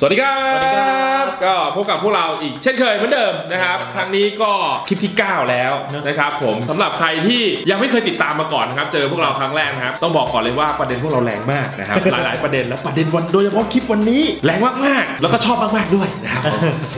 สวัสดีครับ สวัสดีครับ ก็พบกับพวกเราอีกเช่นเคยเหมือนเดิมนะครับ ครั้งนี้ก็คลิปที่ 9 แล้วนะครับผมสำหรับใครที่ยังไม่เคยติดตามมาก่อนนะครับ เจอพวกเราครั้งแรกนะครับ ต้องบอกก่อนเลยว่าประเด็นพวกเราแรงมากนะครับ หลาย ๆ ประเด็นแล้วประเด็นวันโดยเฉพาะคลิปวันนี้แรงมาก ๆ แล้วก็ชอบมาก ๆ ด้วยนะครับ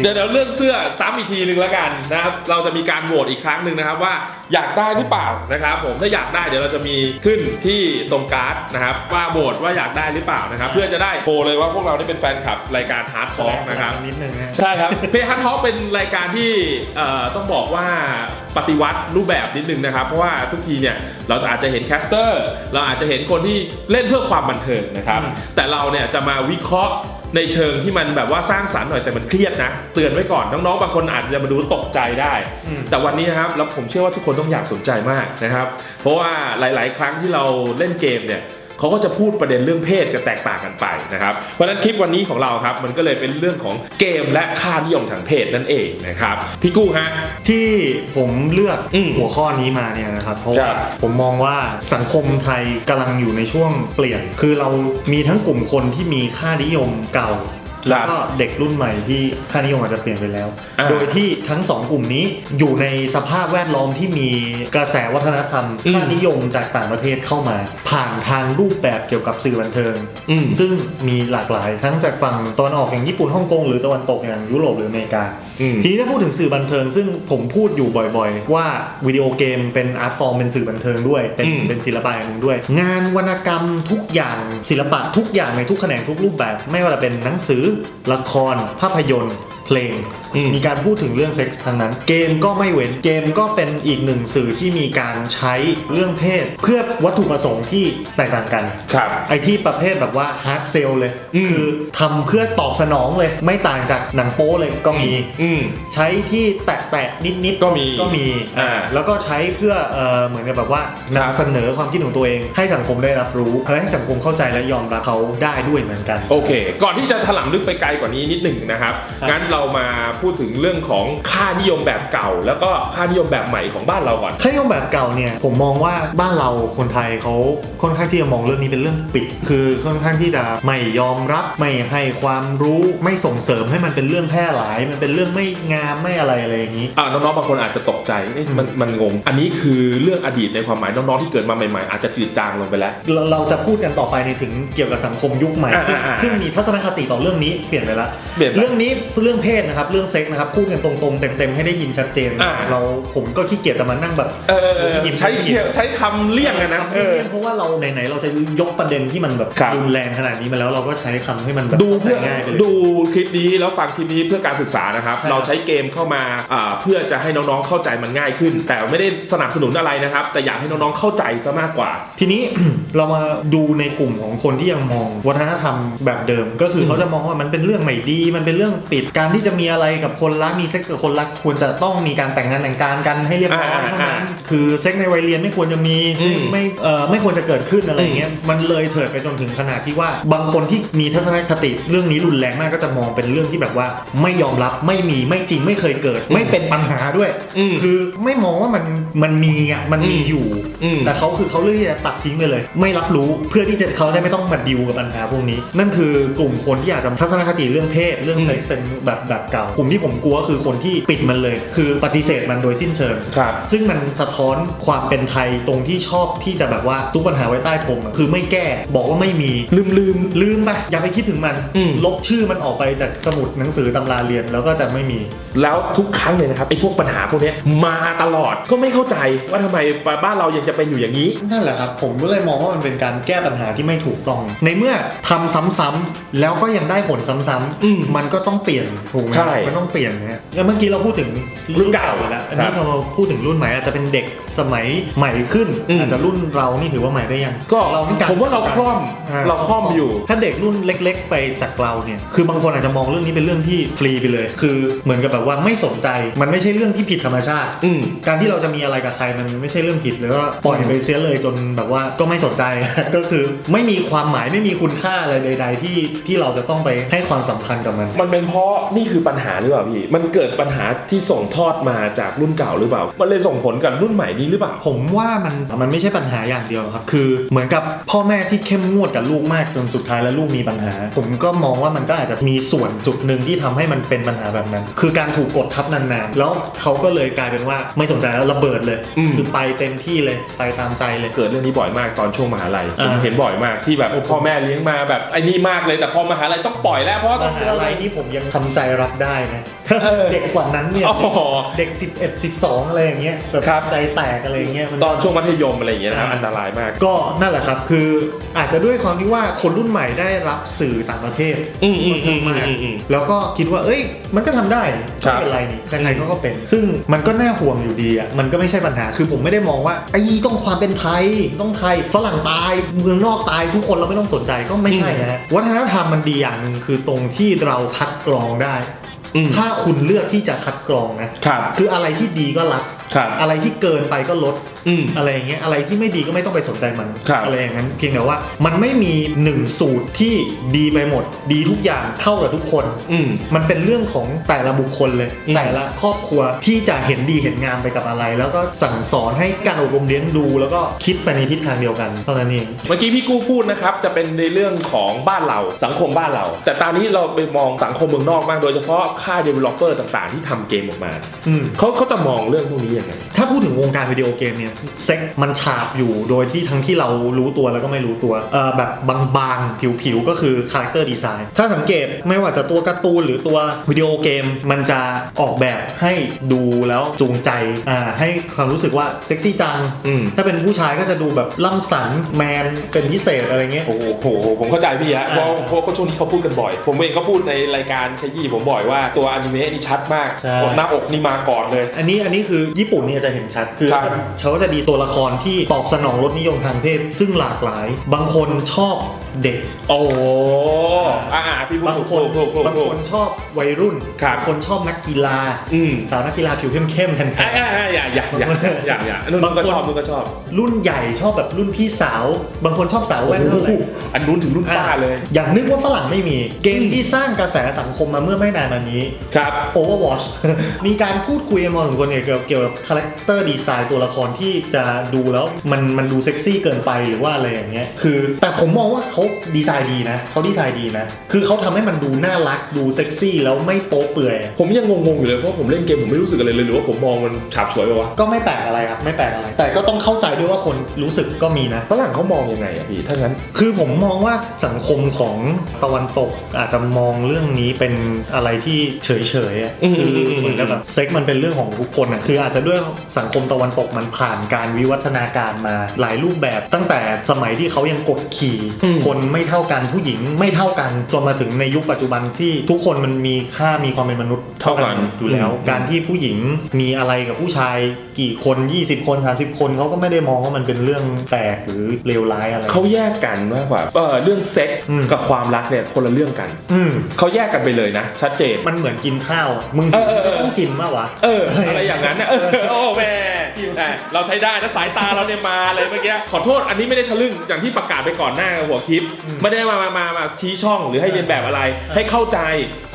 เดี๋ยวเดี๋ยวเรื่องเสื้อซ้ำอีกทีหนึ่งแล้วกันนะครับ เราจะมีการโหวตอีกครั้งหนึ่งนะครับว่าอยากได้หรือเปล่านะครับ ผมถ้าอยากได้เดี๋ยวเราจะมีขึ้นที่ตรงการ์ดนะครับว่าโหวตว่าอยากได้หรือเปล่านะครับ เพื่อจะได้โชว์เลยว่าพวกเราได้เป็นแฟนคลับรายการฮาร์ดฟอกนะครับ นิดนึงนะใช่ครับเพย์ฮัททอเป็นรายการที่เอ่อต้องบอกว่าปฏิวัติรูปแบบนิดนึงนะครับ เพราะว่าทุกทีเนี่ยเราอาจจะเห็นแคสเตอร์ เราอาจจะเห็นคนที่เล่นเพื่อความบันเทิงนะครับอืมแต่เราเนี่ยจะมาวิเคราะห์ในเชิงที่มันแบบว่าสร้างสรรค์หน่อยแต่มันเครียดนะ เตือนไว้ก่อนน้องๆบางคนอาจจะมาดูตกใจได้อืมแต่วันนี้นะครับแล้วผมเชื่อว่าทุกคนต้องอยากสนใจมากนะครับ เพราะว่าหลาย ๆ ครั้งที่เราเล่นเกมเนี่ย เขาก็จะพูดประเด็นเรื่องเพศกันแตกต่างกันไปนะครับเพราะฉะนั้นคลิปวันนี้ของเราครับมันก็เลยเป็นเรื่องของเกมและค่านิยมทางเพศนั่นเองนะครับพี่กู้ฮะ ที่ผมเลือกอืมหัวข้อนี้มาเนี่ยนะครับเพราะครัว่าบผมมองว่าสังคมไทยกำลังอยู่ในช่วงเปลี่ยน คือเรามีทั้งกลุ่มคนที่มีค่านิยมเก่า แล้วก็เด็กรุ่นใหม่ที่ค่านิยมอาจจะเปลี่ยนไปแล้วอ่าโดยที่ทั้งสองกลุ่มนี้อยู่ในสภาพแวดล้อมที่มีกระแสวัฒนธรรมอืมค่านิยมจากต่างประเทศเข้ามา ผ่านทางรูปแบบเกี่ยวกับสื่อบันเทิงอืมซึ่งมีหลากหลาย ทั้งจากฝั่งตะวันออกอย่างญี่ปุ่นฮ่องกงหรือตะวันตกอย่างยุโรปหรืออเมริกาอืมทีนี้ถ้าพูดถึงสื่อบันเทิง ซึ่งผมพูดอยู่บ่อย ๆ ว่าวิดีโอเกมเป็นอาร์ตฟอร์มเป็นสื่อบันเทิงด้วย เป็นอืมเป็นศิลปะอย่างหนึ่งด้วย งานวรรณกรรมทุกอย่างศิลปะทุกอย่างในทุกแขนงทุกรูปแบบ ไม่ว่าจะเป็นหนังสือละครภาพยนตร์ เพลง อืม มีการพูดถึงเรื่องเซ็กส์ทั้งนั้น เกมก็ไม่เว้นเกมก็เป็นอีกหนึ่งสื่อที่มีการใช้เรื่องเพศ เพื่อวัตถุประสงค์ที่แตกต่างกัน ครับ ไอที่ประเภทแบบว่าฮาร์ดเซลเลย อืม คือทำเพื่อตอบสนองเลย ไม่ต่างจากหนังโป๊เลยก็มี อืม ใช้ที่แตะแตะนิดนิดๆก็มีก็มีอ่าแล้วก็ใช้เพื่อเออเหมือนกับแบบว่าครับ นำเสนอความคิดของตัวเอง ให้สังคมได้รับรู้และให้สังคมเข้าใจและยอมรับเขาได้ด้วยเหมือนกัน โอเค ก่อนที่จะถลำลึกไปไกลกว่านี้นิดหนึ่งนะครับ ครับงั้นเรามาพูดถึงเรื่องของค่านิยมแบบเก่า แล้วก็ค่านิยมแบบใหม่ของบ้านเราก่อน ค่านิยมแบบเก่าเนี่ยผมมองว่าบ้านเราคนไทยเขาค่อนข้างที่จะมองเรื่องนี้เป็นเรื่องปิด คือค่อนข้างที่จะไม่ยอมรับไม่ให้ความรู้ไม่ส่งเสริมให้มันเป็นเรื่องแพร่หลาย มันเป็นเรื่องไม่งามไม่อะไรอะไรอย่างนี้อ่าน้องๆบางคนอาจจะตกใจเอ๊ะมันมันงง อันนี้คือเรื่องอดีตในความหมายน้องๆที่เกิดมาใหม่ๆ อาจจะจืดจางลงไปแล้ว เราเราจะพูดกันต่อไปในถึงเกี่ยวกับสังคมยุคใหม่ อ่าซึ่งอ่าซึ่งมีทัศนคติต่อเรื่องนี้เปลี่ยนไปละเปลี่ยนไป เรื่องนี้เรื่องเพศนะครับ เรื่องเซ็กส์นะครับพูดกันตรงๆ เต็มๆ ให้ได้ยินชัดเจน อ่า เราผมก็ขี้เกียจจะมานั่งแบบเออเออเออหยิบใช้หยิบ ใช้คำเลี่ยงกันนะคำเอเลี่อยงเพราะว่าเราไหนๆเราจะยกประเด็นที่มันแบบครับ รุนแรงขนาดนี้มาแล้วเราก็ใช้คำให้มันแบบดูเข้าใจเพื่อง่ายไปเลย ดูคลิปนี้แล้วฟังคลิปนี้เพื่อการศึกษานะครับ ใช่ครับ เราใช้เกมเข้ามาอ่าเพื่อจะให้น้องๆเข้าใจมันง่ายขึ้น แต่ไม่ได้สนับสนุนอะไรนะครับ แต่อยากให้น้องๆเข้าใจซะมากกว่า ทีนี้ เรามาดูในกลุ่มของคนที่ยังมองวัฒนธรรมแบบเดิม ก็คือมเขาจะมองว่ามันเป็นเรื่องไม่ดี มันเป็นเรื่องปิดการที่จะมีอะไรกับคนรักมีเซ็กกับคนรักควรจะต้องมีการแต่งงานแต่งการกันให้เรียบร้อยอ่าเท่าอ่านั้นคือเซ็กในวัยเรียนไม่ควรจะมีอืมไม่เอ่อไม่ควรจะเกิดขึ้นอะไรอย่างเงี้ยมันเลยเถิดไปจนถึงขนาดที่ว่าบางคนที่มีทัศนคติเรื่องนี้รุนแรงมากก็จะมองเป็นเรื่องที่แบบว่าไม่ยอมรับไม่มีไม่จริงไม่เคยเกิด ไม่เป็นปัญหาด้วยอืมคือไม่มองว่ามันมันมีอะมันมีอืมอยู่อืมแต่เขาคือเขาเลือกที่จะตัดทิ้งไปเลย ไม่รับรู้เพื่อที่จะเขาได้ไม่ต้องมาดิวกับปัญหาพวกนี้ นั่นคือกลุ่มคนที่อาจจะทัศนคติเรื่องเพศเรื่องอืมเซ็กส์เป็นแบบแบบเก่ากลุ่มที่ผมกลัวก็คือคนที่ปิดมันเลย คือปฏิเสธมันโดยสิ้นเชิง ครับ ซึ่งมันสะท้อนความเป็นไทยตรงที่ชอบที่จะแบบว่าทุกปัญหาไว้ใต้พรมอะคือไม่แก้บอกว่าไม่มีลืมลืมลืมไปอย่าไปคิดถึงมัน อืม ลบชื่อมันออกไปจากสมุดหนังสือตำราเรียนแล้วก็จะไม่มี แล้วทุกครั้งเลยนะครับไอ้พวกปัญหาพวกเนี้ยมาตลอดก็ไม่เข้าใจว่าทำไมบ้านเรายังจะเป็นอยู่อย่างนี้ นั่นแหละครับ ผมก็เลยมองว่ามันเป็นการแก้ปัญหาที่ไม่ถูกต้อง ในเมื่อทำซ้ำๆแล้วก็ยังได้ผลซ้ำอืมมันก็ต้องเปลี่ยนถูกไหมใช่มันต้องเปลี่ยนนะฮะแล้วเมื่อกี้เราพูดถึงรุ่นเก่าแล้วอันคนี้รับเราพูดถึงรุ่นใหม่อาจจะเป็นเด็กสมัยใหม่ขึ้นอืมอาจจะรุ่นเรานี่ถือว่าใหม่ได้ยังก็เรานี่กลงผมว่าเราคล่อมาเราคล่อมอยู่ ถ้าเด็กรุ่นเล็ก ๆ ไปจากเราเนี่ยคือบางคนอาจจะมองเรื่องนี้เป็นเรื่องที่ฟรีไปเลย คือเหมือนกับแบบว่าไม่สนใจมันไม่ใช่เรื่องที่ผิดธรรมชาติอืมการที่เราจะมีอะไรกับใครมันไม่ใช่เรื่องผิดแล้วก็ปล่อยไปเสียเลยจนแบบว่าก็ไม่สนใจก็คือไม่มีความหมายไม่มีคุณค่าอะไรใด ๆ ที่ที่เราจะต้องไปให้ความสำคัญกับมัน มันเป็นเพราะนี่คือปัญหาหรือเปล่าพี่ มันเกิดปัญหาที่ส่งทอดมาจากรุ่นเก่าหรือเปล่า มันเลยส่งผลกับรุ่นใหม่นี้หรือเปล่า ผมว่ามันมันไม่ใช่ปัญหาอย่างเดียวครับ คือเหมือนกับพ่อแม่ที่เข้มงวดกับลูกมากจนสุดท้ายแล้วลูกมีปัญหา ผมก็มองว่ามันก็อาจจะมีส่วนจุดหนึ่งที่ทำให้มันเป็นปัญหาแบบนั้น คือการถูกกดทับนานๆ แล้วเขาก็เลยกลายเป็นว่าไม่สนใจแล้วระเบิดเลยอืมคือไปเต็มที่เลย ไปตามใจเลย เกิดเรื่องนี้บ่อยมากตอนช่วงมหาลัย ผมอ่าเห็นบ่อยมากที่แบบพ่อแม่เลี้ยงมาแบบไอ้นี่มากเลย แต่พอมหาลัยต้องปล่อยแล้วเพราะว่ามต้องหาลัยนี่ผมยังทำใจรับได้นะถ้าเออเด็กกว่านั้นเนี่ยโอ้โหเด็ก 11 12 อะไรอย่างเงี้ยแบบครับใจแตกอะไรอย่างเงี้ยมัตอนช่วงมัธยมอะไรอย่างเงี้ยนะครับอ่าอันตรายมาก ก็นั่นแหละครับคืออาจจะด้วยความที่ว่าคนรุ่นใหม่ได้รับสื่อต่างประเทศอืมอืมอืมมากอืมอืมแล้วก็คิดว่า เอ้ย มันก็ทำได้นี่ครัไม่บเป็นไรนี่ใครๆเขาก็เป็น ซึ่งมันก็น่าห่วงอยู่ดีอะมันก็ไม่ใช่ปัญหาคือผมไม่ได้มองว่าไอ้ต้องความเป็นไทยต้องไทยฝรั่งตายเมืองนอกตายทุกคนเราไม่ต้องสนใจก็ไม่ใช่นะฮะวัฒนธรรมมันดีอย่างหนึ่งคือตรงที่เราคัดกรองได้อืม ถ้าคุณเลือกที่จะคัดกรองนะครับ คืออะไรที่ดีก็รับครับอะไรที่เกินไปก็ลด อืม อะไรอย่างเงี้ยอะไรที่ไม่ดีก็ไม่ต้องไปสนใจมันครับ อะไรอย่างนั้นเพียงแต่ว่า มันไม่มีหนึ่งสูตรที่ดีไปหมด ดีทุกอย่างเข้ากับทุกคน อืม มันเป็นเรื่องของแต่ละบุคคลเลย อืมแต่ละครอบครัวที่จะเห็นดีเห็นงามไปกับอะไร แล้วก็สั่งสอนให้การอบรมเลี้ยงดู แล้วก็คิดไปในทิศทางเดียวกันเท่านั้นเอง เมื่อกี้พี่กู้พูดนะครับจะเป็นในเรื่องของบ้านเราสังคมบ้านเรา แต่ตอนนี้เราไปมองสังคมเมืองนอกมากโดยเฉพาะค่าย developer ต่างๆ ที่ทำเกมออกมาอืม เขาเขาจะมองเรื่องพวกนี้ยังไง ถ้าพูดถึงวงการวิดีโอเกมเนี่ยเซ็กมันฉาบอยู่โดยที่ทั้งที่เรารู้ตัวแล้วก็ไม่รู้ตัวเอ่อแบบบางๆ ผิวๆ ก็คือคาแรคเตอร์ดีไซน์ถ้าสังเกตไม่ว่าจะตัวการ์ตูนหรือตัววิดีโอเกม มันจะออกแบบให้ดูแล้วจูงใจอ่าให้ความรู้สึกว่าเซ็กซี่จัง อืม ถ้าเป็นผู้ชายก็จะดูแบบล่ำสันแมนเป็นพิเศษอะไรเงี้ย โอ้โห ผมเข้าใจพี่ฮะอ่าเพราะเพราะช่วงนี้เขาพูดกันบ่อย ผมเองก็พูดในรายการขยี้ผมบ่อยว่าตัวอนิเมะนี่ชัดมากใช่ หน้าอกนี่มาก่อนเลย อันนี้อันนี้คือญี่ปุ่นเนี่ยจะเห็นชัดคือครับ เขาก็จะดีตัวละครที่ตอบสนองรสนิยมทางเพศซึ่งหลากหลาย บางคนชอบเด็ก โอ้โหอ่าพี่พูดบางถูกคนถูกถูกบางถูคก นชอบวัยรุ่นครับ บางคนชอบนักกีฬา อืมสาวนักกีฬาผิวเข้มๆแทน อ่าอ่าอ่าอย่าอย่าอย่าอย่าอย่านุ่นก็ชอบนุ่นก็ชอบๆรุ่นใหญ่ชอบแบบรุ่นพี่สาว บางคนชอบสาวแว่นเท่าไหร่ อันนู้นถึงรุ่นป้าเลย อย่างนึกว่าฝรั่งไม่มี เกมที่สร้างกระแสสังคมมาเมื่อไม่นานมานี้ ครับ Overwatch มีการพูดคุยกันมาถึงคนเกี่ยวกับเกี่ยวกับคาแรคเตอร์ดีไซน์ตัวละครที่จะดูแล้วมันมันดูเซ็กซี่เกินไปหรือว่าอะไรอย่างเงี้ยคือ แต่ผมมองว่าเขาดีไซน์ดีนะเขาดีไซน์ดีนะ คือเขาทำให้มันดูน่ารักดูเซ็กซี่แล้วไม่โป๊เปื่อย ผมยังงงๆอยู่เลยเพราะผมเล่นเกมผมไม่รู้สึกอะไรเลยหรือว่าผมมองมันฉาบฉวยไปวะก็ไม่แปลกอะไรครับไม่แปลกอะไร แต่ก็ต้องเข้าใจด้วยว่าคนรู้สึกก็มีนะฝรั่งเขามองยังไงอะพี่ถ้างั้น คือผมมองว่าสังคมของตะวันตกอาจจะมองเรื่องนี้เป็นอะไรที่เฉยๆอะอืมคืออืมเหมือนกับแบบเซ็กมันเป็นเรื่องของทุกคนอะคืออาจจะด้วยสังคมตะวันตกมันผ่านการวิวัฒนาการมาหลายรูปแบบ ตั้งแต่สมัยที่เขายังกดขี่อืมคนไม่เท่ากันผู้หญิงไม่เท่ากันจนมาถึงในยุคปัจจุบันที่ทุกคนมันมีค่ามีความเป็นมนุษย์เท่ากันอยู่แล้วอืมการที่ผู้หญิงมีอะไรกับผู้ชายกี่คน 20 คน 30 คนเขาก็ไม่ได้มองว่ามันเป็นเรื่องแปลกหรือเลวร้ายอะไรเขาแยกกันมากกว่าเออเรื่องเซ็กอืมกับความรักเนี่ยคนละเรื่องกันอืมเขาแยกกันไปเลยนะ ชัดเจนมันเหมือนกินข้าวอะมึงเออเออเออต้องกินมากวะเอออะไรอย่างนั้นนะเออโอ้แม่ แต่เราใช้ได้นะสายตาเราเนี่ยมาเลยเมื่อกี้ขอโทษอันนี้ไม่ได้ทะลึ่งอย่างที่ประกาศไปก่อนหน้าหัวคลิปอืมไม่ได้มามามามาชี้ช่องหรือให้เรียนแบบอะไร ให้เข้าใจ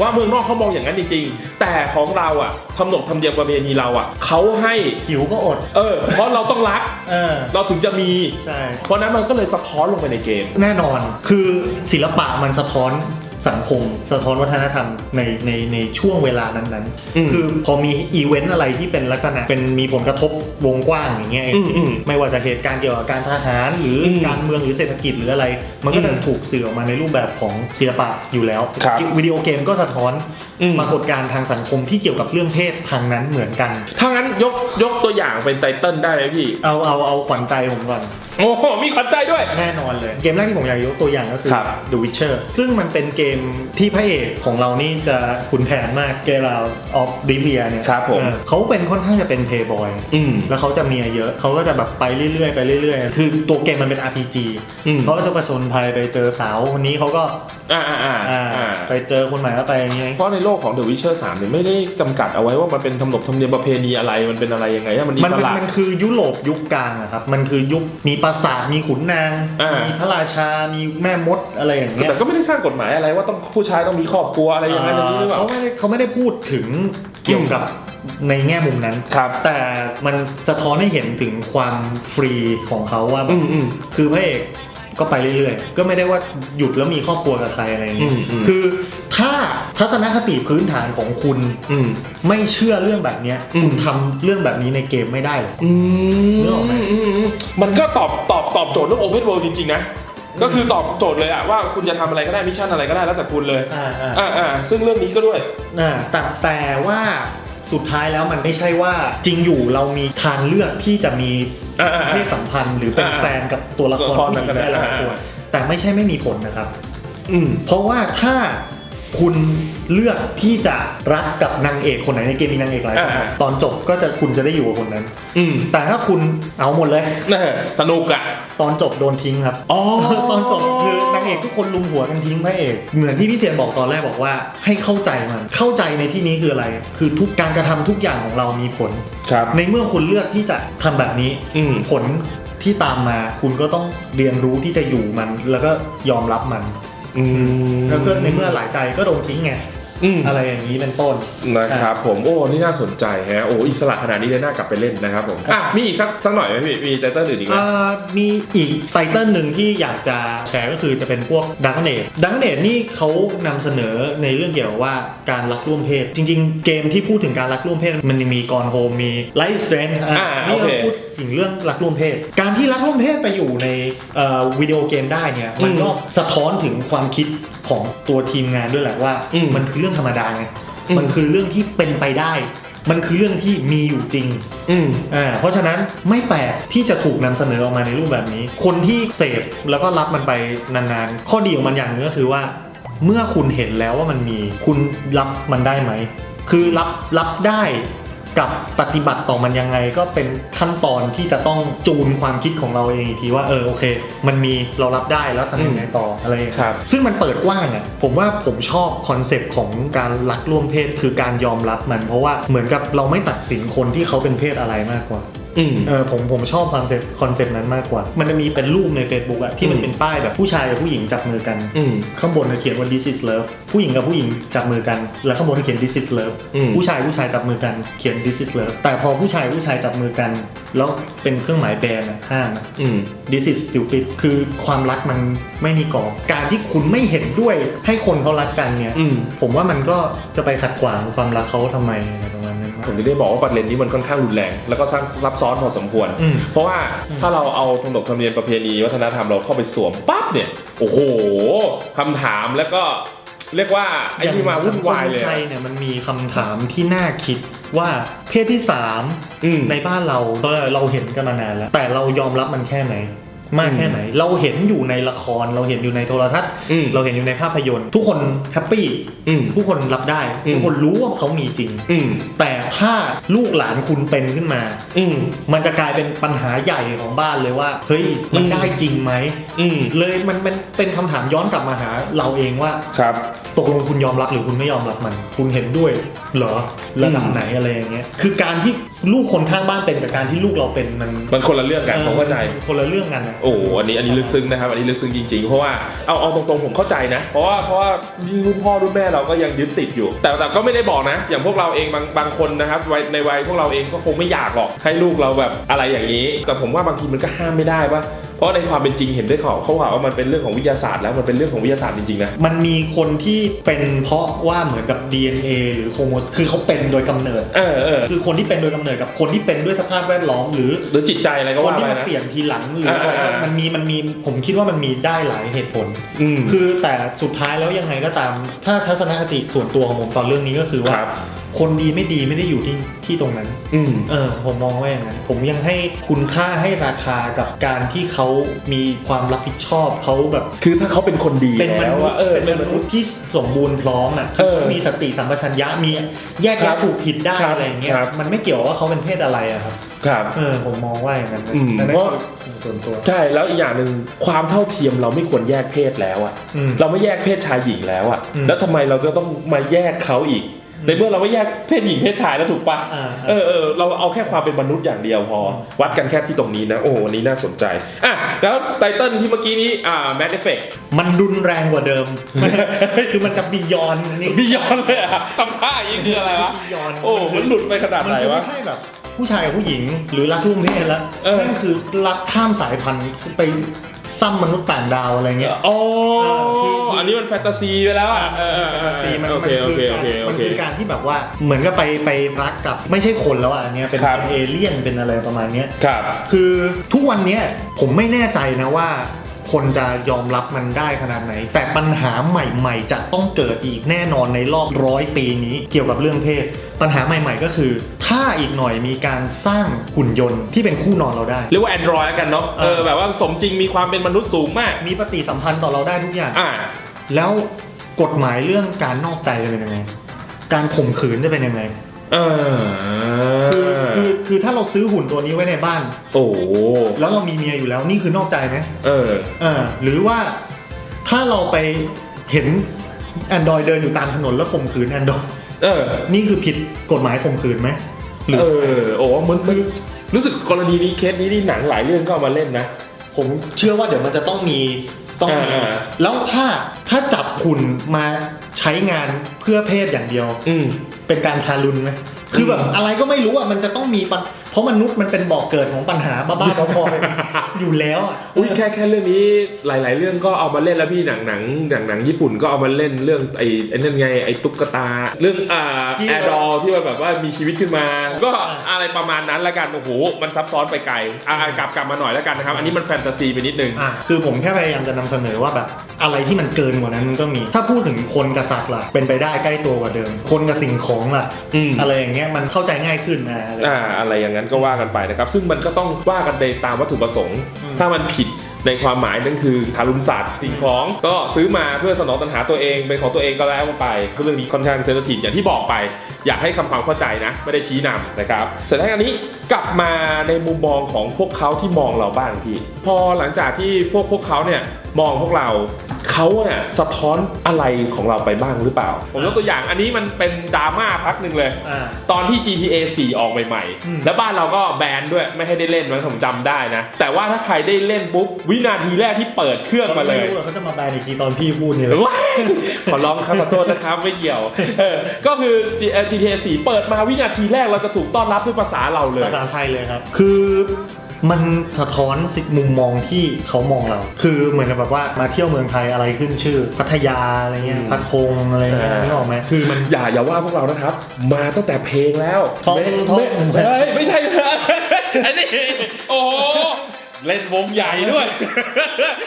ว่าเมืองนอกเขามองอย่างนั้นจริงๆแต่ของเราอะทำหนกทำเนียมประเพณีเราอะเขาให้หิวก็อด เออ เพราะเราต้องรัก เออ เราถึงจะมี ใช่ เพราะนั้นมันก็เลยสะท้อนลงไปในเกม แน่นอนคือศิลปะมันสะท้อน สังคมสะท้อนวัฒนธรรมในในในช่วงเวลานั้นอืมๆคือพอมีอีเวนต์อะไรที่เป็นลักษณะเป็นมีผลกระทบวงกว้างอย่างเงี้ยอืมอืมไม่ว่าจะเหตุการณ์เกี่ยวกับการทหาร หรืออมการเมืองหรือเศรษฐกิจหรืออะไร มันก็จะอืมถูกสื่อออกมาในรูปแบบของศิลปะอยู่แล้วครับวิดีโอเกมก็สะท้อนอืมปรากฏการณ์ทางสังคมที่เกี่ยวกับเรื่องเพศทางนั้นเหมือนกันถ้างั้นยกยกตัวอย่างเป็นไตเติ้ลได้ไหมพี่ เอาเอาเอาขวัญใจผมก่อน โอ้โหมีขวัญใจด้วย แน่นอนเลย เกมแรกที่ผมอยากยกตัวอย่างก็คือ ครับ The Witcher ซึ่งมันเป็นเกมที่พระเอกของเรานี่จะขุนแผนมากเกราออฟบิเลียเนี่ยครับผม เออเขาเป็นค่อนข้างจะเป็นเพย์บอย อืม แล้วเขาจะเมียเยอะ เขาก็จะแบบไปเรื่อยๆ ไปเรื่อยๆ คือตัวเกมมันเป็น RPG อืม เขาก็จะประชนภัยไปเจอสาวคนนี้เขาก็อ่าอ่าอ่าอ่าอ่าไปเจอคนใหม่แล้วไปอย่างเงี้ยเพราะในโลกของ The Witcher 3เนี่ยไม่ได้จำกัดเอาไว้ว่ามันเป็นทำหนบธรรมเนียมประเพณีอะไรมันเป็นอะไรยังไงอะมันอิมันสมันระ มันคือยุโรปยุคกลางอะครับ มันคือยุคมีปราสาทมีขุนนางอ่ามี มีพระราชามีแม่มดอะไรอย่างเงี้ยแต่ก็ไม่ได้สร้างกฎหมายอะไรว่าต้องผู้ชายต้องมีครอบครัวอะไรอย่างนั้นอย่างนี้หรือเปล่า เขาไม่ได้เขาไม่ได้พูดถึงเกี่ยวกับในแง่มุมนั้น ครับ แต่มันสะท้อนให้เห็นถึงความฟรีของเขาว่าแบอืบ มอืม คือพระเอก ก็ไปเรื่อยๆ ก็ไม่ได้ว่าหยุดแล้วมีครอบครัวกับใครอะไรอย่างเงี้ย อืมอืม คือถ้าทัศนคติพื้นฐานของคุณอืม ไม่เชื่อเรื่องแบบเนี้ยอืม คุณทำเรื่องแบบนี้ในเกมไม่ได้หรอก อืมนึกออกไหม อืมอืมมันก็ตอบตอบตอบโจทย์เรื่องโอเพนเวิลด์จริงๆนะ ก็คือตอบโจทย์เลยอะว่าคุณจะทำอะไรก็ได้มิชชั่นอะไรก็ได้แล้วแต่คุณเลยอ่าอ่า อ่าอ่าซึ่งเรื่องนี้ก็ด้วยอ่าแต่แต่ว่า สุดท้ายแล้วมันไม่ใช่ว่าจริงอยู่เรามีทางเลือกที่จะมีอ่าอ่าเพศสัมพันธ์หรือเป็นอ่าแฟนกับตัวละครตัวละครผู้หญิงนั้นก็ได้ได้หลายตัวอ่า แต่ไม่ใช่ไม่มีผลนะครับ อืม เพราะว่าถ้า คุณเลือกที่จะรักกับนางเอกคนไหนในเกมมีนางเอกหลายคนอ่า ตอนจบก็จะคุณจะได้อยู่กับคนนั้น อืมแต่ถ้าคุณเอาหมดเลย น่าสนุกอะตอนจบโดนทิ้งครับ อ๋อ ตอนจบคือนางเอกทุกคนลุมหัวกันทิ้งพระเอก เหมือนที่พี่เสียนบอกตอนแรกบอกว่า ให้เข้าใจมัน เข้าใจในที่นี้คืออะไร คือทุกการกระทำทุกอย่างของเรามีผล ครับ ในเมื่อคุณเลือกที่จะทำแบบนี้อืม ผลที่ตามมา คุณก็ต้องเรียนรู้ที่จะอยู่มัน แล้วก็ยอมรับมัน อืมแล้วก็ในเมื่อหลายใจก็โดนทิ้งไงอืม อะไรอย่างนี้เป็นต้น นะครับผมโอ้นี่น่าสนใจแฮะโอ้อิสระขนาดนี้เลยน่ากลับไปเล่นนะครับผมอะมีอีกสักสักหน่อยไหมพี่มีไตเติ้ลอื่นอีกไหม อ่ามีอีกไตเติลหนึ่งที่อยากจะแชร์ก็คือจะเป็นพวกดักเนตดักเนตนี่เขานำเสนอในเรื่องเกี่ยวกับว่าการรักร่วมเพศ จริง ๆ เกมที่พูดถึงการรักร่วมเพศ มันมีกอนโฮมมีไลฟ์สเตรนจ์อ่านี่โอเค เราพูดถึงเรื่องรักร่วมเพศ การที่รักร่วมเพศไปอยู่ในเอ่อวิดีโอเกมได้เนี่ยมันก็สะท้อนถึงความคิดของตัวทีมงานด้วยแหละว่าอืมมันคือเรื่องธรรมดาไงอืมมันคือเรื่องที่เป็นไปได้ มันคือเรื่องที่มีอยู่จริงอืมอ่าเพราะฉะนั้นไม่แปลกที่จะถูกนำเสนอออกมาในรูปแบบนี้ คนที่เสพแล้วก็รับมันไปนานๆ ข้อดีของมันอย่างหนึงก็คือว่า เมื่อคุณเห็นแล้วว่ามันมี คุณรับมันได้ไหมคือรับรับได้ กับปฏิบัติต่อมันยังไงก็เป็นขั้นตอนที่จะต้องจูนความคิดของเราเองอีกทีว่าเออโอเค มันมีเรารับได้แล้วทำยังไงต่ออะไรอย่างเงี้ยครับ ซึ่งมันเปิดกว้างอะผมว่าผมชอบคอนเซปต์ของการรักร่วมเพศคือการยอมรับมัน เพราะว่าเหมือนกับเราไม่ตัดสินคนที่เขาเป็นเพศอะไรมากกว่าอืม เออผมผมชอบคอนเซปต์คอนเซปต์นั้นมากกว่า มันจะมีเป็นรูปใน Facebook อะที่มันอืมเป็นป้ายแบบผู้ชายกับผู้หญิงจับมือกันอืมข้างบนจะเขียนว่า this is love ผู้หญิงกับผู้หญิงจับมือกัน แล้วข้างบนจะเขียน this is love อืมผู้ชายผู้ชายจับมือกันเขียน this is love แต่พอผู้ชายผู้ชายจับมือกัน แล้วเป็นเครื่องหมายแบนอะห้ามอะอืม this is stupid คือความรักมันไม่มีกรอบการที่คุณไม่เห็นด้วยให้คนเขารักกันเนี่ยอืมผมว่ามันก็จะไปขัดขวางความรักเขาทำไม ผมจะได้บอกว่าประเด็นนี้มันค่อนข้างรุนแรง แล้วก็สร้างซับซ้อนพอสมควรอืมเพราะว่าถ้าเราเอาขนบธรรมเนียมประเพณีวัฒนธรรมเราเข้าไปสวมปั๊บเนี่ย โอ้โหคำถามแล้วก็เรียกว่าไอ้ที่มาวุ่นวายเลยอางสังคมไทอะยเนี่ยมันมีคำถามที่น่าคิดว่าเพศที่สามอืมในบ้านเราเราเห็นกันมานานแล้ว แต่เรายอมรับมันแค่ไหน มากแค่ไหน เราเห็นอยู่ในละคร เราเห็นอยู่ในโทรทัศน์อืมเราเห็นอยู่ในภาพยนตร์ ทุกคนแฮปปี้อืมทุกคนรับได้อืมทุกคนรู้ว่าเขามีจริงอืมแต่ถ้าลูกหลานคุณเป็นขึ้นมาอืมมันจะกลายเป็นปัญหาใหญ่ของบ้านเลยว่า เฮ้ยมันอืมได้จริงไหมอืมเลยมันมันเป็นคำถามย้อนกลับมาหาเราเองว่าครับตกลงคุณยอมรับหรือคุณไม่ยอมรับมัน คุณเห็นด้วยเหรอระดับอืมไหนอะไรอย่างเงี้ยคือการที่ลูกคนข้างบ้านเป็นกับการที่ลูกเราเป็นมันมันคนละเรื่องกันผมเข้าใจนคนละเรื่องกันนะโอ้โหอันนี้อันนี้ลึกซึ้งนะครับ อันนี้ลึกซึ้งจริงๆ เพราะว่าเอาเอาตรงๆผมเข้าใจนะ เพราะว่าเพราะว่ารุ่นพ่อรุ่นแม่เราก็ยังยึดติดอยู่ แต่แต่ก็ไม่ได้บอกนะ อย่างพวกเราเองบางบางคนนะครับในวัยพวกเราเองก็คงไม่อยากหรอกให้ลูกเราแบบอะไรอย่างนี้ แต่ผมว่าบางทีมันก็ห้ามไม่ได้ว่า ราะในความเป็นจริงเห็นได้เขาเขาว่ามันเป็นเรื่องของวิทยาศาสตร์แล้วมันเป็นเรื่องของวิทยาศาสตร์จริงๆนะ มันมีคนที่เป็นเพราะว่าเหมือนกับ DNA หรือโครโมสคือเขาเป็นโดยกำเนิด เออเออคือคนที่เป็นโดยกำเนิดกับคนที่เป็นด้วยสภาพแวดล้อมหรือหรือจิตใจอะไรก็คนว่าที่ไปมานะเปลี่ยนทีหลังหรืออะไรอ่าอ่าอ่ามัมันมีมันมีผมคิดว่ามันมีได้หลายเหตุผลอืมคือแต่สุดท้ายแล้วยังไงก็ตาม ถ้าทัศนคติส่วนตัวของผมตอนเรื่องนี้ก็คือว่าครับ คนดีไม่ดีไม่ได้อยู่ที่ที่ตรงนั้น อืม เออผมมองว่าอย่างนั้นผมยังให้คุณค่าให้ราคากับการที่เขามีความรับผิดชอบเขาแบบคือถ้าเขาเป็นคนดีเป็นมแล้วนุษอะย์เออ เป็นมนุษย์ที่สมบูรณ์พร้อมอะเออมีสติสัมปชัญญะมีแยกครัแยะบถูกผิดได้ครับอะไรอย่างเงี้ยครับ มันไม่เกี่ยวว่าเขาเป็นเพศอะไรอะครับครับ เออผมมองว่าอย่างนั้นนะอืมอันนั้นเพราะ คือส่วนตัว ใช่แล้วอีกอย่างหนึ่งความเท่าเทียมเราไม่ควรแยกเพศแล้วอะอืมเราไม่แยกเพศชายหญิงแล้วอะอืม แล้วทำไมเราก็ต้องมาแยกเขาอีก ในเมื่อเราไม่แยกเพศหญิงเพศชายแล้วถูกปะอ่าเออเออเราเอาแค่ความเป็นมนุษย์อย่างเดียวพอ วัดกันแค่ที่ตรงนี้นะ โอ้อันนี้น่าสนใจอะแล้วไตเติ้ลที่เมื่อกี้นี้อ่าแมทเอฟเฟกมันรุนแรงกว่าเดิม คือมันจะบียอนนี่บิยอนเลยอะทำท่าอย่างนี้คืออะไรวะบียอนโอ้มันหลุดไปขนาดมันไหนคือวะ ไม่ใช่แบบผู้ชายกับผู้หญิงหรือรักร่วมเพศแล้วเออ นั่นคือรักข้ามสายพันธุ์ไป ซ้ำมนุษย์ต่างดาวอะไรเงี้ยอ๋อเออคือคืออัอันนี้มันแฟนตาซีไปแล้วอะเออเออเออซีมันโอมันเคโอคือเคโอการเคโอมันเคคือการที่แบบว่าเหมือนกับไปไปรักกับไม่ใช่คนแล้วอะอันเนี้ยเป็นครับเป็นเอเลี่ยนเป็นอะไรประมาณเนี้ยครับ คือทุกวันเนี้ยผมไม่แน่ใจนะว่าคนจะยอมรับมันได้ขนาดไหน แต่ปัญหาใหม่ ๆ จะต้องเกิดอีกแน่นอนในรอบร้อยปีนี้เกี่ยวกับเรื่องเพศ ปัญหาใหม่ๆ ก็คือ ถ้าอีกหน่อยมีการสร้างหุ่นยนต์ที่เป็นคู่นอนเราได้ เรียกว่า Android แล้วกันเนาะเออเออแบบว่าสมจริงมีความเป็นมนุษย์สูงมาก มีปฏิสัมพันธ์ต่อเราได้ทุกอย่าง อ่า แล้วกฎหมายเรื่องการนอกใจจะเป็นยังไง การข่มขืนจะเป็นยังไง เออคือคือคือถ้าเราซื้อหุ่นตัวนี้ไว้ในบ้าน โอ้โหแล้วเรามีเมียอยู่แล้วนี่คือนอกใจไหมเออเออหรือว่าถ้าเราไปเห็น Android เดินอยู่ตามถนนแล้วข่มขืน Android เออ นี่คือผิดกฎหมายข่มขืนไหมหรือเออโอ้มันคือรู้สึกกรณีนี้เคสนี้นี่หนังหลายเรื่องก็เอามาเล่นนะ ผมเชื่อว่าเดี๋ยวมันจะต้องมีต้องมีอ่า แล้วถ้าถ้าจับหุ่นมาใช้งานเพื่อเพศอย่างเดียว อืม เป็นการทารุณไหมคือแบบอะไรก็ไม่รู้อะมันจะต้องมีปัญ เพราะมนุษย์มันเป็นบ่อกเกิดของปัญหาบ้าๆบอๆอยู่แล้วอะอุ้ยแค่แค่เรื่องนี้หลาย ๆ เรื่องก็เอามาเล่นแล้วพี่หนังหนังหนังหนังญี่ปุ่นก็เอามาเล่นเรื่องไอ้ไอ้นั่นไงไอ้ตุ๊กตา เรื่องอ่าที่แอร์ดอที่ว่าแบบว่ามีชีวิตขึ้นมา ก็อ่าอะไรประมาณนั้นละกันโอ้โหมันซับซ้อนไปไกลอ่ากลับกลับมาหน่อยแล้วกันนะครับ อันนี้มันแฟนตาซีไปนิดนึงอะคือผมแค่พยายามจะนำเสนอว่าแบบอะไรที่มันเกินกว่านั้นมันก็มี ถ้าพูดถึงคนกับสัตว์ล่ะเป็นไปได้ใกล้ตัวกว่าเดิม คนกับสิ่งของล่ะอืมอะไรอย่างเงี้ยมันเข้าใจง่ายขึ้นนะอะไรอย่างอ่าเงี้ยอะไรอย่างนั้นก็ว่ากันไปนะครับ ซึ่งมันก็ต้องว่ากันในตามวัตถุประสงค์อืมถ้ามันผิดในความหมายนั่นคือทารุณสัตว์สิ่งของก็ซื้อมาเพื่อสนองตัณหาตัวเองเป็นของตัวเองก็แล้วไปเรื่องนี้ค่อนข้างเซนซิทีฟอย่างที่บอกไป อยากให้คำความเข้าใจนะ ไม่ได้ชี้นำนะครับเสร็จแล้วอันนี้กลับมาในมุมมองของพวกเขาที่มองเราบ้างพี่ พอหลังจากที่พวกพวกเขาเนี่ยมองพวกเรา เขาเนี่ยสะท้อนอะไรของเราไปบ้างหรือเปล่า ผมยกตัวอย่างอันนี้มันเป็นดราม่าพักหนึ่งเลย อ่า ตอนที่ GTA 4 ออกใหม่อืม ๆ แล้วบ้านเราก็แบนด้วยไม่ให้ได้เล่นมันผมจำได้นะ แต่ว่าถ้าใครได้เล่นปุ๊บ วินาทีแรกที่เปิดเครื่องมาเลยไรู้หรอกเขาจะมาแบนอีกทีตอนพี่พูดนี่แหละ ว้ายขอร้องครับขอโทษนะครับไม่เกี่ยวเออก็คือ G- เอ่อ GTA 4 เปิดมาวินาทีแรกเราจะถูกต้อนรับด้วยภาษาเราเลย ภาษาไทยเลยครับ คือ มันสะท้อนสิมุมมองที่เขามองเรา คือเหมือนกับแบบว่ามาเที่ยวเมืองไทยอะไรขึ้นชื่อ พัทยาอะไรเงี้ยอืมพัทพงอะไรเงี้ยอ่านึกออกไหมคือมันอย่าอย่าว่าพวกเรานะครับ มาตั้งแต่เพลงแล้วท่องไม่ท่องไม่เฮ้ยไม่ใช่นะอันนี้โอ้โหเล่นวงใหญ่ด้วย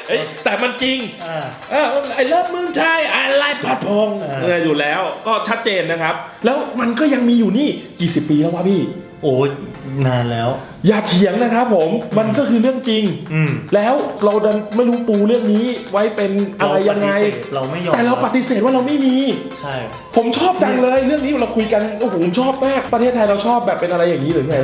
เฮ้ยแต่มันจริงอ่าเออไอ้เลิฟเมืองไทยอะไรผัดพงอ่าเอออยู่แล้วก็ชัดเจนนะครับ แล้วมันก็ยังมีอยู่นี่กี่สิบปีแล้ววะพี่ โอ้ยนานแล้ว อย่าเถียงนะครับผม มันก็คือเรื่องจริง อืมแล้วเราดันไม่รู้ปูเรื่องนี้ไว้เป็นอะไรยังไง เราไม่ยอมแต่เราปฏิเสธว่าเราไม่มี ใช่ ผมชอบจังเลยเรื่องนี้เราคุยกันโอ้โหผมชอบมากประเทศไทยเราชอบแบบเป็นอะไรอย่างนี้หรือไง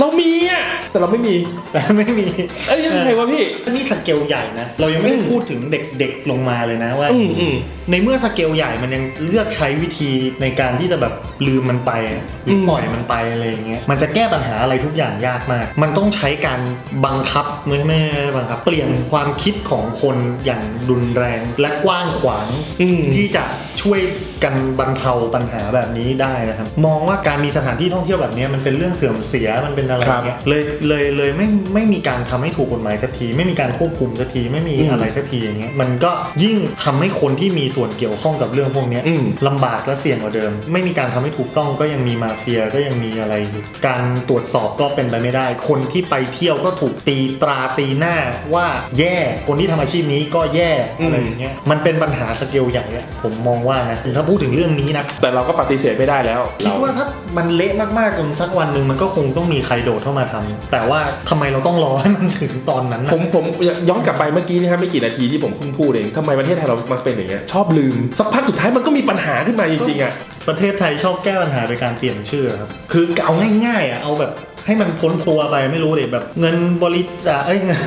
เรามีอะแต่เราไม่มี แต่ไม่มี เอ้ยยังไงวะพี่อันนี้สเกลใหญ่นะ เรายังไม่ได้อืมพูดถึงเด็กๆลงมาเลยนะว่าอืมอืมในเมื่อสเกลใหญ่มันยังเลือกใช้วิธีในการที่จะแบบลืมมันไปอะหรือมปล่อยมันไปอะไรอย่างเงี้ยมันจะแก้ปัญหาอะไรทุกอย่างยากมาก มันต้องใช้การบังคับไม่ไม่ไม่บังคับ เปลี่ยนความคิดของคนอย่างรุนแรงและกว้างขวางอืมที่จะช่วย กันบรรเทาปัญหาแบบนี้ได้นะครับ มองว่าการมีสถานที่ท่องเที่ยวแบบนี้มันเป็นเรื่องเสื่อมเสียมันเป็นอะไรอย่างเงี้ยเลยเลยเลยไม่ไม่มีการทำให้ถูกกฎหมายสักที ไม่มีการควบคุมสักทีไม่มีอืมอะไรสักทีอย่างเงี้ยมันก็ยิ่งทำให้คนที่มีส่วนเกี่ยวข้องกับเรื่องพวกเนี้ยอืมลำบากและเสี่ยงกว่าเดิม ไม่มีการทำให้ถูกต้องก็ยังมีมาเฟียก็ยังมีอะไรอยู่การตรวจสอบก็เป็นไปไม่ได้ คนที่ไปเที่ยวก็ถูกตีตราตีหน้าว่าแย่คนที่ทำอาชีพนี้ก็แย่อืมอะไรอย่างเงี้ยมันเป็นปัญหาสเกลใหญ่อะผมมองว่านะถ้าพูดถึงเรื่องนี้นะแต่เราก็ปฏิเสธไม่ได้แล้วคิดว่าถ้ามันเละมากๆจนสักวันหนึ่งมันก็คงต้องมีใครโดดเข้ามาทำแต่ว่าทำไมเราต้องรอให้มันถึงตอนนั้นนะผมผมย้อนกลับไปเมื่อกี้นี่ฮะไม่กี่นาทีที่ผมเพิ่งพูดเองทำไมประเทศไทยเรามาเป็นอย่างเงี้ยชอบลืมสักพักสุดท้ายมันก็มีปัญหาขึ้นมาจริงๆอะประเทศไทยชอบแก้ปัญหาโดยการเปลี่ยนชื่อครับคือเอาง่ายๆอะเอาแบบ ให้มันพ้นตัวไปไม่รู้เลยแบบ เงินบริจาคเอ้ยเงิน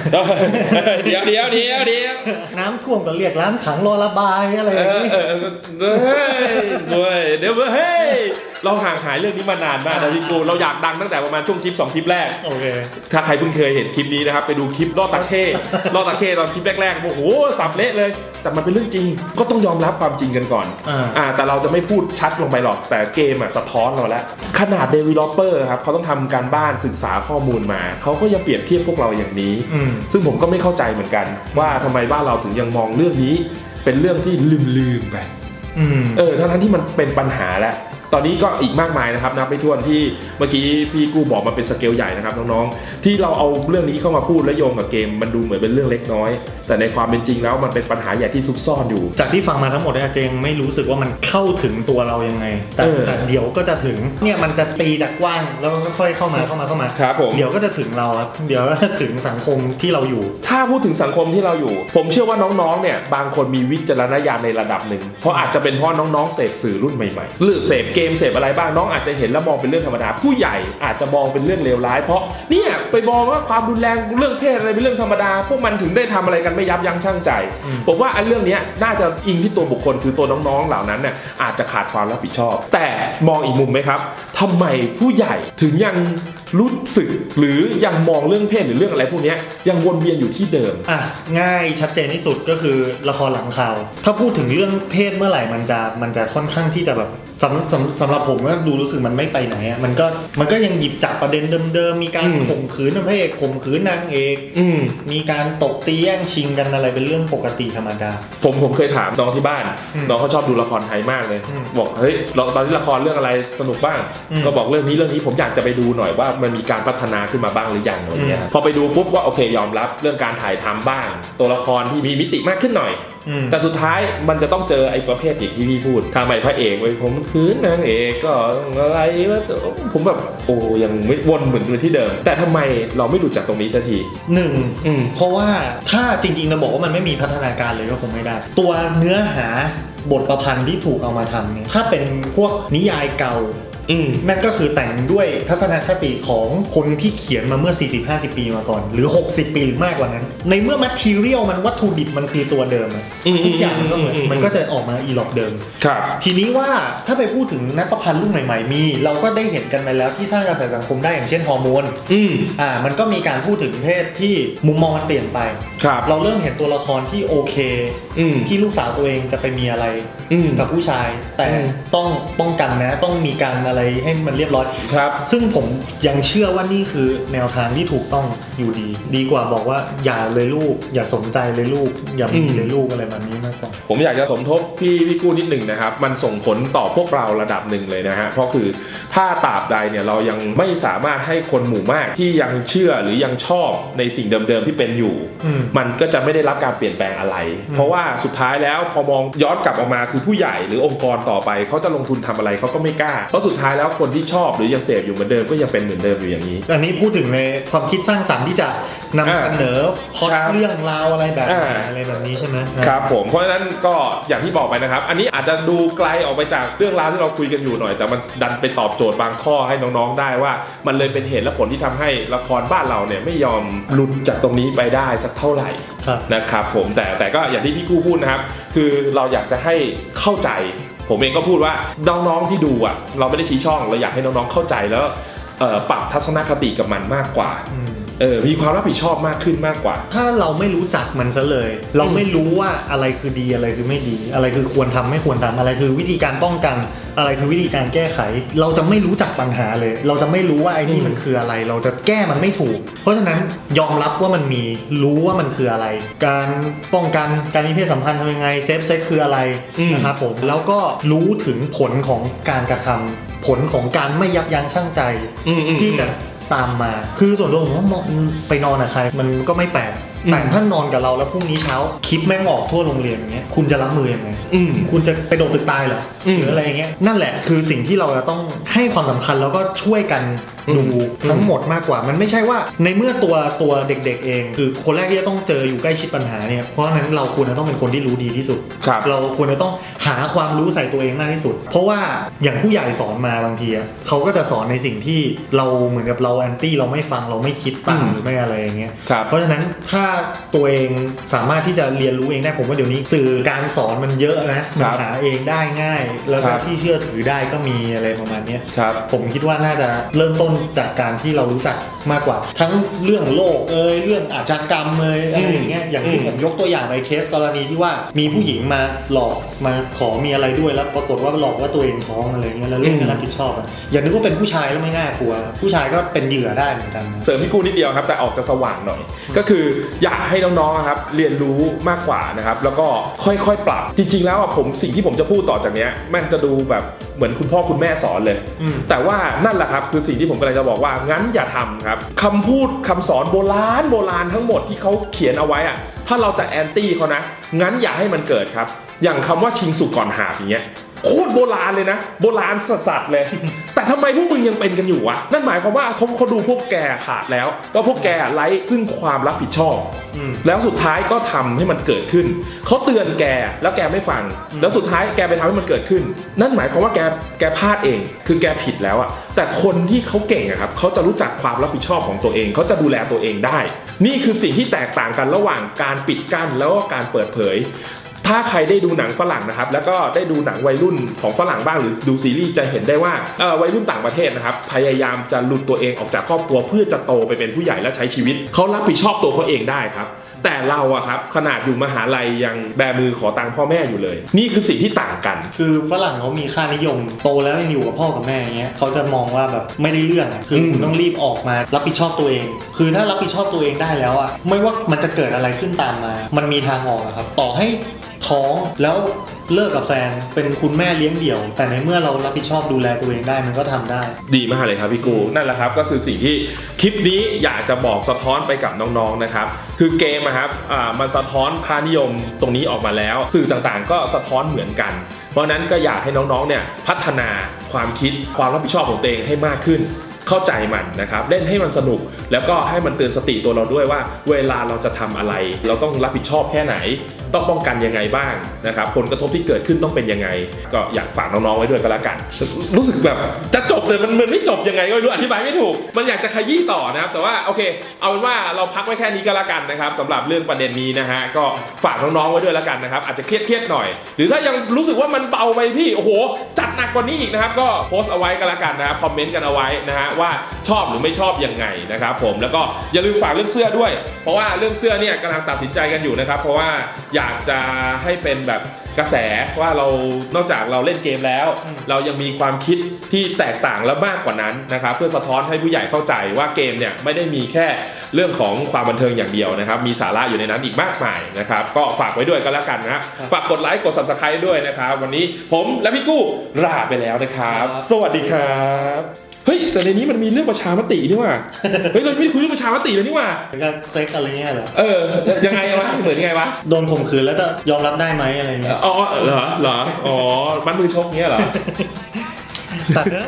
เดี๋ยวเดี๋ยวเดี๋ยวเดี๋ยวน้ำท่วมก็เรียกร้านขังรอระบายอะไรอเอย่างอนี้เออเออเฮ้ยด้วยเดี๋ยวเฮ้ย เราห่างหายเรื่องนี้มานานมากนะพี่กูเราอยากดังตั้งแต่ประมาณช่วงคลิปสองคลิปแรก โอเค ถ้าใครเพิ่งเคยเห็นคลิปนี้นะครับไปดูคลิปลอดตะเข้ลอดตะเข้ตอนคลิปแรกๆโอ้โหสับเละเลย แต่มันเป็นเรื่องจริง ก็ต้องยอมรับความจริงกันก่อนอ่าอ่าแต่เราจะไม่พูดชัดลงไปหรอก แต่เกมอะสะท้อนเราแล้วขนาด developer ครับเขาต้องทำการบ้านศึกษาข้อมูลมาเขาก็ยังเปรียบเทียบพวกเราอย่างนี้อืมซึ่งผมก็ไม่เข้าใจเหมือนกัน ว่าทำไมบ้านเราถึงยังมองเรื่องนี้ เป็นเรื่องที่ลืมๆไปอืมเออทั้งๆที่มันเป็นปัญหาแล้ว ตอนนี้ก็อีกมากมายนะครับนับไปถ้วนที่เมื่อกี้พี่กู้บอกมาเป็นสเกลใหญ่นะครับน้องๆที่เราเอาเรื่องนี้เข้ามาพูดและโยงกับเกมมันดูเหมือนเป็นเรื่องเล็กน้อย แต่ในความเป็นจริงแล้วมันเป็นปัญหาใหญ่ที่ซุกซ่อนอยู่ จากที่ฟังมาทั้งหมดเนี่ยเจงไม่รู้สึกว่ามันเข้าถึงตัวเรายังไงแต่เออแต่เดี๋ยวก็จะถึงเนี่ยมันจะตีจากกว้างแล้วก็ค่อยๆเข้ามาเข้ามาเข้ามาครับผมเดี๋ยวก็จะถึงเราครับเดี๋ยวก็จะถึงสังคมที่เราอยู่ ถ้าพูดถึงสังคมที่เราอยู่ ผมเชื่อว่าน้องๆเนี่ยบางคนมีวิจารณญาณในระดับหนึ่งเพราะอาจจะเป็นเพราะน้องๆเสพสื่อรุ่นใหม่ๆหรือเสพเกมเสพอะไรบ้างน้องอาจจะเห็นแล้วมองเป็นเรื่องธรรมดาผู้ใหญ่อาจจะมองเป็นเรื่องเลวร้าย เพราะเนี่ยไปมองว่าความรุนแรงเรื่องเพศอะไรเป็นเรื่องธรรมดา พวกมันถึงได้ทำอะไรกันไม่ยับยั้งชั่งใจ ผมว่าอันเรื่องนี้น่าจะอิงที่ตัวบุคคลคือตัวน้องๆเหล่านั้นเนี่ยอาจจะขาดความรับผิดชอบ แต่มองอีกมุมไหมครับทำไมผู้ใหญ่ถึงยังรู้สึกหรือยังมองเรื่องเพศหรือเรื่องอะไรพวกนี้ยังวนเวียนอยู่ที่เดิมอะง่ายชัดเจนที่สุดก็คือละครหลังข่าว ถ้าพูดถึงเรื่องเพศเมื่อไหร่มันจะมันจะค่อนข้างที่จะแบบ สำสำสำหรับผมก็ดูรู้สึกมันไม่ไปไหนอะมันก็มันก็ยังหยิบจับประเด็นเดิมๆมีการอืม ข่มขืนพระเอกข่มขืนนางเอก อืม มีการตบตีแย่งชิงกันอะไรเป็นเรื่องปกติธรรมดา ผมผมเคยถามน้องที่บ้าน อืมน้องเขาชอบดูละครไทยมากเลย อืมบอกเฮ้ยเราตอนนี้ละครเรื่องอะไรสนุกบ้าง อืมก็บอกเรื่องนี้เรื่องนี้ผมอยากจะไปดูหน่อยว่ามันมีการพัฒนาขึ้นมาบ้างหรือยังอะไรเงี้ยอืมพอไปดูปุ๊บว่าโอเคยอมรับเรื่องการถ่ายทำบ้าง ตัวละครที่มีมิติมากขึ้นหน่อย อืม แต่สุดท้ายมันจะต้องเจอไอ้ประเภทอย่างที่พี่พูดทำไมพระเอกไว้ยผมคืนนางเอกก็อะไรวะผมแบบโอ้ยังไม่วนเหมือนที่เดิม แต่ทำไมเราไม่หลุดจากตรงนี้สักทีหนึ่งอืมเพราะว่าถ้าจริงๆเราบอกว่ามันไม่มีพัฒนาการเลยก็คงไม่ได้ ตัวเนื้อหาบทประพันธ์ที่ถูกเอามาทำเนี่ยถ้าเป็นพวกนิยายเก่าอืม นั่นก็คือแต่งด้วยทัศนคติของคนที่เขียนมาเมื่อ 40-50 ปีมาก่อน หรือ 60 ปีหรือมากกว่านั้น ในเมื่อ material มันวัตถุดิบมันคือตัวเดิมอะอืมทุกอย่างมันก็เหมือนอืมมันก็จะออกมาอีหลอกเดิมครับทีนี้ว่าถ้าไปพูดถึงนักประพันธ์รุ่นใหม่ๆมี เราก็ได้เห็นกันไปแล้วที่สร้างกระแสสังคมได้อย่างเช่นฮอร์โมนอืมอ่ามันก็มีการพูดถึงเพศที่มุมมองมันเปลี่ยนไปครับเราเริ่มเห็นตัวละครที่โอเคอืมที่ลูกสาวตัวเองจะไปมีอะไรอืมกับผู้ชาย แต่อืมต้องป้องกันนะต้องมีการอะไรให้มันเรียบร้อยครับ ซึ่งผมยังเชื่อว่านี่คือแนวทางที่ถูกต้องอยู่ดี ดีกว่าบอกว่าอย่าเลยลูก อย่าสนใจเลยลูก อย่ามีอืมเลยลูกอะไรแบบนี้มากกว่าผมอยากจะสมทบพี่พี่กู้นิดหนึ่งนะครับ มันส่งผลต่อพวกเราระดับหนึ่งเลยนะฮะเพราะคือถ้าตราบใดเนี่ยเรายังไม่สามารถให้คนหมู่มากที่ยังเชื่อหรือยังชอบในสิ่งเดิมๆที่เป็นอยู่อืมมันก็จะไม่ได้รับการเปลี่ยนแปลงอะไรอืมเพราะว่าสุดท้ายแล้วพอมองย้อนกลับออกมาคือผู้ใหญ่หรือองค์กรต่อไปเขาจะลงทุนทำอะไรเขาก็ไม่กล้าเพราะสุดท้ายแล้วคนที่ชอบหรือยังเสพอยู่เหมือนเดิมก็ยังเป็นเหมือนเดิมอยู่อย่างนี้ อันนี้พูดถึงในความคิดสร้างสรรค์ที่จะนำอ่าเสนอพล็อตครับเรื่องราวอะไรแบบไหนอ่าอะไรแบบนี้ใช่ไหมครับผมเพราะฉะนั้นก็อย่างที่บอกไปนะครับ อันนี้อาจจะดูไกลออกไปจากเรื่องราวที่เราคุยกันอยู่หน่อย แต่มันดันไปตอบโจทย์บางข้อให้น้องๆได้ว่า มันเลยเป็นเหตุและผลที่ทำให้ละครบ้านเราเนี่ยไม่ยอมหลุดจากตรงนี้ไปได้สักเท่าไหร่ครับนะครับผมแต่แต่ก็อย่างที่พี่กู้พูดนะครับ คือเราอยากจะให้เข้าใจ ผมเองก็พูดว่าน้องๆที่ดูอะ เราไม่ได้ชี้ช่องเราอยากให้น้องๆเข้าใจแล้วปรับทัศนคติกับมันมากกว่า เออมีความรับผิดชอบมากขึ้นมากกว่า ถ้าเราไม่รู้จักมันซะเลย เราไม่รู้ว่าอะไรคือดีอะไรคือไม่ดี อะไรคือควรทำไม่ควรทำอะไรคือวิธีการป้องกัน อะไรคือวิธีการแก้ไข เราจะไม่รู้จักปัญหาเลย เราจะไม่รู้ว่าไอ้นี่อืมมันคืออะไร เราจะแก้มันไม่ถูก เพราะฉะนั้นยอมรับว่ามันมีรู้ว่ามันคืออะไร การป้องกันการมีเพศสัมพันธ์ทำยังไงเซฟเซ็กคืออะไรนะครับผมแล้วก็รู้ถึงผลของการกระทำผลของการไม่ยับยั้งชั่งใจอืมอืมที่จะ ตามมา คือส่วนตัวผมว่ามองไปนอนกับใคร มันก็ไม่แปลกอืมแต่ถ้านอนกับเราแล้วพรุ่งนี้เช้าคลิปแม่งออกทั่วโรงเรียนอย่างเงี้ยคุณจะรับมือยังไงอืม คุณจะไปโดดตึกตายเหรออืม หรืออะไรอย่างเงี้ยนั่นแหละคือสิ่งที่เราจะต้องให้ความสำคัญแล้วก็ช่วยกันอืม ดูทั้งหมดมากกว่า มันไม่ใช่ว่าในเมื่อตัวตัวเด็กๆเอง คือคนแรกที่จะต้องเจออยู่ใกล้ชิดปัญหาเนี่ยเพราะฉะนั้นเราควรจะต้องเป็นคนที่รู้ดีที่สุดครับเราควรจะต้องหาความรู้ใส่ตัวเองมากที่สุด เพราะว่าอย่างผู้ใหญ่สอนมาบางทีอะเขาก็จะสอนในสิ่งที่เราเหมือนกับเราแอนตี้เราไม่ฟังเราไม่คิดตามอืมหรือไม่อะไรอย่างเงี้ยครับเพราะฉะนั้นถ้าตัวเองสามารถที่จะเรียนรู้เองได้ผมว่าเดี๋ยวนี้ สื่อการสอนมันเยอะนะมันหาเองได้ง่าย แล้วคก็รับที่เชื่อถือได้ก็มีอะไรประมาณเนี้ยครับผมคิดว่าน่าจะเริ่มต้นจากการที่เรารู้จักมากกว่า ทั้งเรื่องโลกเอยเรื่องอาชญากรรมเอยอะไรอย่างเงี้ยอย่างที่อืมผมยกตัวอย่างในเคสกรณีที่ว่ามีผู้หญิงมาหลอกมาขอมีอะไรด้วยแล้วปรากฏว่าหลอกว่าตัวเองท้องอะไรเงี้ยแล้วเรื่องไม่รับผิดชอบอะอย่านึกว่าเป็นผู้ชายแล้วไม่น่ากลัว ผู้ชายก็เป็นเหยื่อได้เหมือนกันนะเสริมพี่กูนิดเดียวครับ แต่ออกจะสว่างหน่อย ก็คืออยากให้น้องๆครับเรียนรู้มากกว่านะครับแล้วก็ค่อยๆปรับ จริง ๆ แล้วอะผมสิ่งที่ผมจะพูดต่อจากเนี้ยมันจะดูแบบเหมือนคุณพ่อคุณแม่สอนเลยอืมแต่ว่านั่นแหละครับคือสิ่งที่ผมกำลังจะบอกว่างั้นอย่าทำครับคำพูดคำสอนโบราณโบราณทั้งหมดที่เขาเขียนเอาไว้อะถ้าเราจะแอนตี้เขานะ งั้นอย่าให้มันเกิดครับ อย่างคำว่าชิงสุกก่อนหาบอย่างเงี้ย โคตรโบราณเลยนะ โบราณสัสๆเลย แต่ทำไมพวกมึงยังเป็นกันอยู่วะนั่นหมายความว่าเขาเขาดูพวกแกขาดแล้วก็พวกแกไร้ซึ่งความรับผิดชอบอแล้วสุดท้ายก็ทำให้มันเกิดขึ้นเขาเตือนแกแล้วแกไม่ฟัง แล้วสุดท้ายแกไปทำให้มันเกิดขึ้น นั่นหมายความว่าแกแกพลาดเอง คือแกผิดแล้วอะแต่คนที่เขาเก่งอะครับเขาจะรู้จักความรับผิดชอบของตัวเองเขาจะดูแลตัวเองได้ นี่คือสิ่งที่แตกต่างกันระหว่างการปิดกั้นแล้วก็การเปิดเผย ถ้าใครได้ดูหนังฝรั่งนะครับ แล้วก็ได้ดูหนังวัยรุ่นของฝรั่งบ้างหรือดูซีรีส์จะเห็นได้ว่าเอ่อวัยรุ่นต่างประเทศนะครับ พยายามจะหลุดตัวเองออกจากครอบครัวเพื่อจะโตไปเป็นผู้ใหญ่และใช้ชีวิต เขารับผิดชอบตัวเขาเองได้ครับ แต่เราอะครับขนาดอยู่มหาลัยยังแบมือขอตังค์พ่อแม่อยู่เลย นี่คือสิ่งที่ต่างกัน คือฝรั่งเขามีค่านิยม โตแล้วยังอยู่กับพ่อกับแม่อย่างเงี้ยเขาจะมองว่าแบบไม่ได้เรื่องคืออมคุณต้องรีบออกมา รับผิดชอบตัวเอง คือถ้ารับผิดชอบตัวเองได้แล้วอะไม่ว่ามันจะเกิดอะไรขึ้นตามมา มันมีทางออกครับ ต่อให้ ท้องแล้วเลิกกับแฟนเป็นคุณแม่เลี้ยงเดี่ยว แต่ในเมื่อเรารับผิดชอบดูแลตัวเองได้มันก็ทำได้ ดีมากเลยครับพี่กูนั่นแหละครับก็คือสิ่งที่คลิปนี้อยากจะบอกสะท้อนไปกับน้องๆนะครับ คือเกมอะครับอ่ามันสะท้อนค่านิยมตรงนี้ออกมาแล้ว สื่อต่างๆ ก็สะท้อนเหมือนกัน เพราะฉะนั้นก็อยากให้น้องๆเนี่ยพัฒนาความคิดความรับผิดชอบของตัวเองให้มากขึ้น เข้าใจมันนะครับ เล่นให้มันสนุกแล้วก็ให้มันเตือนสติตัวเราด้วยว่า เวลาเราจะทำอะไร เราต้องรับผิดชอบแค่ไหน ต้องป้องกันยังไงบ้างนะครับผลกระทบที่เกิดขึ้นต้องเป็นยังไง ก็อยากฝากน้องๆไว้ด้วยก็แล้วกัน รู้สึกแบบจะจบเลยมันมันไม่จบยังไงก็ไม่รู้อธิบายไม่ถูก มันอยากจะขยี้ต่อนะครับ แต่ว่าโอเค เอาเป็นว่าเราพักไว้แค่นี้ก็แล้วกันนะครับสำหรับเรื่องประเด็นนี้นะฮะก็ฝากน้องๆไว้ด้วยแล้วกันนะครับอาจจะเครียดๆหน่อย หรือถ้ายังรู้สึกว่ามันเบาไปพี่โอ้โหจัดหนักกว่านี้อีกนะครับก็โพสต์เอาไว้ก็แล้วกันนะครับคอมเมนต์กันเอาไว้นะฮะว่าชอบหรือไม่ชอบยังไงนะครับผมแล้วก็อย่าลืมฝากเรื่องเสื้อด้วย เพราะว่าเรื่องเสื้อเนี่ยกำลังตัดสินใจกันอยู่นะครับเพราะว่าอยากจะให้เป็นแบบกระแสว่าเรานอกจากเราเล่นเกมแล้ว เรายังมีความคิดที่แตกต่างและมากกว่านั้นนะครับเพื่อสะท้อนให้ผู้ใหญ่เข้าใจว่าเกมเนี่ยไม่ได้มีแค่เรื่องของความบันเทิงอย่างเดียวนะครับ มีสาระอยู่ในนั้นอีกมากมายนะครับก็ฝากไว้ด้วยก็แล้วกันนะครับฝากกดไลค์กด subscribe ด้วยนะครับ วันนี้ผมและพี่กู้ลาไปแล้วนะครับครับสวัสดีครับเฮ้ยแต่ในนี้มันมีเรื่องประชามตินี่หว่าเฮ้ยเราไม่ได้คุยเรื่องประชามติเลยนี่หว่าแล้วก็เซ็กอะไรเงี้ยเหรอเออยังไง วะเหมือนยังไงวะโดนข่มขืนแล้วจะยอมรับได้ไหมอะไรเงี้ยอ๋อเหรอเหรออ๋อมัดมือชกเงี้ยเหรอ ตัดเนอะ